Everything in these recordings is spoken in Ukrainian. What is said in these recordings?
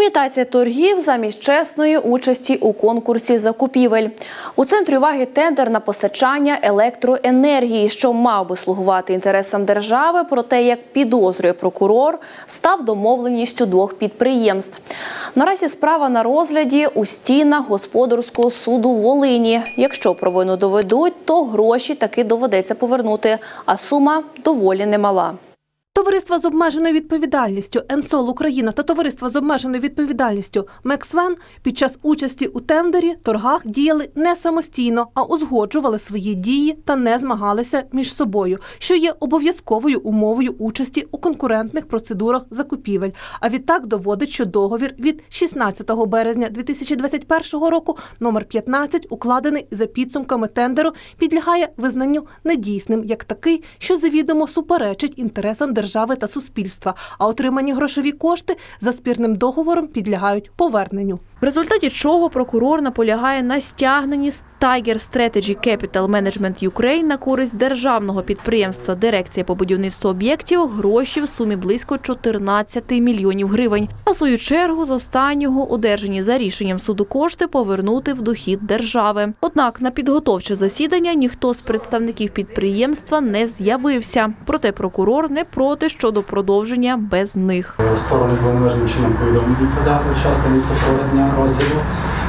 Імітація торгів замість чесної участі у конкурсі закупівель. У центрі уваги тендер на постачання електроенергії, що мав би слугувати інтересам держави, проте, як підозрює прокурор, став домовленістю двох підприємств. Наразі справа на розгляді у стінах господарського суду Волині. Якщо провину доведуть, то гроші таки доведеться повернути, а сума доволі немала. Товариство з обмеженою відповідальністю «Енсол Україна» та товариство з обмеженою відповідальністю «Мексвен» під час участі у тендері торгах діяли не самостійно, а узгоджували свої дії та не змагалися між собою, що є обов'язковою умовою участі у конкурентних процедурах закупівель. А відтак доводить, що договір від 16 березня 2021 року номер 15, укладений за підсумками тендеру, підлягає визнанню недійсним як такий, що завідомо суперечить інтересам держави та суспільства, а отримані грошові кошти за спірним договором підлягають поверненню. В результаті чого прокурор наполягає на стягненні з Tiger Strategy Capital Management Ukraine на користь державного підприємства Дирекція по будівництву об'єктів гроші в сумі близько 14 мільйонів гривень. А в свою чергу з останнього одержані за рішенням суду кошти повернути в дохід держави. Однак на підготовче засідання ніхто з представників підприємства не з'явився. Проте прокурор не проти щодо продовження без них. Сторони були належним чином повідомлені про дату, час місце проведення розгляду.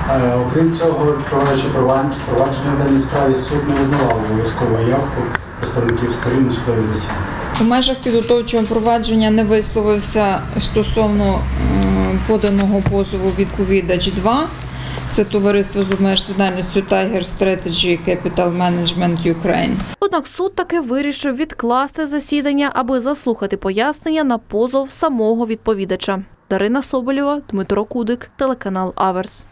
Е, Окрім цього, відкриваючи провад- провадження в даній справі, суд не визнавав обов'язкову явку представників сторін на судові засідання. У межах підготовчого провадження не висловився стосовно е, поданого позову відповідач 2. Це товариство з обмеженою відповідальністю Tiger Strategy Capital Management Ukraine. Однак суд таки вирішив відкласти засідання, аби заслухати пояснення на позов самого відповідача. Дарина Соболєва, Дмитро Кудик, телеканал Аверс.